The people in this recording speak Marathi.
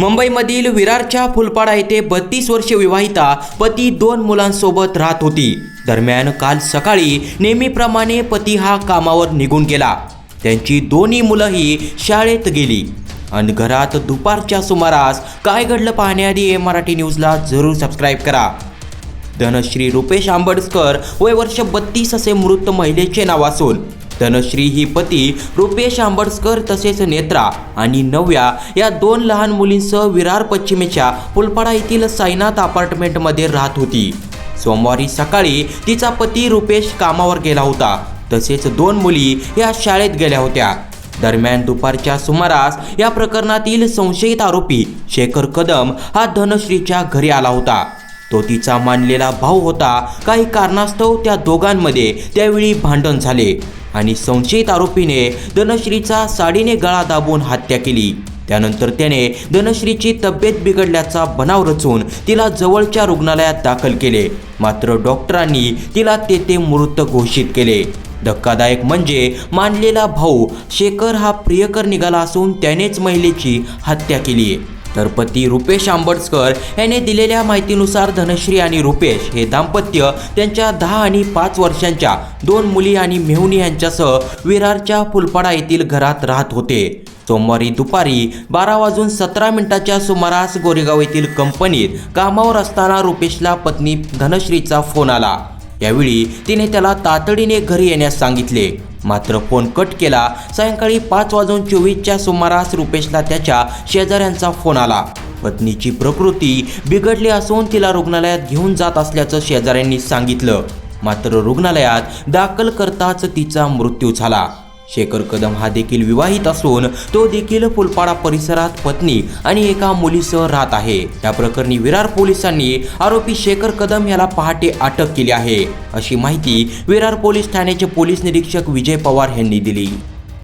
मुंबईमधील विरारच्या फुलपाडा येथे बत्तीस वर्षे विवाहिता पती दोन मुलांसोबत राहत होती. दरम्यान काल सकाळी नेहमीप्रमाणे पती हा कामावर निघून गेला. त्यांची दोन्ही मुलंही शाळेत गेली. आणि घरात दुपारच्या सुमारास काय घडलं पाहण्याआधी ए मराठी न्यूजला जरूर सबस्क्राईब करा. धनश्री रुपेश आंबडकर वय वर्ष बत्तीस असे मृत महिलेचे नाव असून धनश्री ही पती रुपेश आंबडकर तसेच नेत्रा आणि नव्या या दोन लहान मुलींसह विरार पश्चिमेच्या फुलपाडा येथील साईनाथ अपार्टमेंटमध्ये राहत होती. सोमवारी सकाळी तिचा पती रुपेश कामावर गेला होता. तसेच दोन मुली या शाळेत गेल्या होत्या. दरम्यान दुपारच्या सुमारास या प्रकरणातील संशयित आरोपी शेखर कदम हा धनश्रीच्या घरी आला होता. तो तिचा मानलेला भाऊ होता. काही कारणास्तव त्या दोघांमध्ये त्यावेळी भांडण झाले आणि संशयित आरोपीने धनश्रीचा साडीने गळा दाबून हत्या केली. त्यानंतर त्याने धनश्रीची तब्येत बिघडल्याचा बनाव रचून तिला जवळच्या रुग्णालयात दाखल केले. मात्र डॉक्टरांनी तिला तेथे मृत घोषित केले. धक्कादायक म्हणजे मानलेला भाऊ शेखर हा प्रियकर निघाला असून त्यानेच महिलेची हत्या केली. आहे तर पती रुपेश आंबडकर याने दिलेल्या माहितीनुसार धनश्री आणि रुपेश हे दाम्पत्य त्यांच्या दहा आणि पाच वर्षांच्या दोन मुली आणि मेहुणी यांच्यासह विरारच्या फुलपाडा येथील घरात राहत होते. सोमवारी दुपारी बारा वाजून सतरा मिनिटाच्या सुमारास गोरेगाव येथील कंपनीत कामावर असताना रुपेशला पत्नी धनश्रीचा फोन आला. यावेळी तिने त्याला तातडीने घरी येण्यास सांगितले. मात्र फोन कट केला. सायंकाळी पाच वाजून चोवीसच्या सुमारास रुपेशला त्याच्या शेजाऱ्यांचा फोन आला. पत्नीची प्रकृती बिघडली असून तिला रुग्णालयात घेऊन जात असल्याचं शेजाऱ्यांनी सांगितलं. मात्र रुग्णालयात दाखल करताच तिचा मृत्यू झाला. शेखर कदम हा देखील विवाहित असून तो देखील फुलपाडा परिसरात पत्नी आणि एका मुलीसह राहत आहे. या प्रकरणी विरार पोलिसांनी आरोपी शेखर कदम याला पहाटे अटक केली आहे. अशी माहिती विरार पोलीस ठाण्याचे पोलीस निरीक्षक विजय पवार यांनी दिली.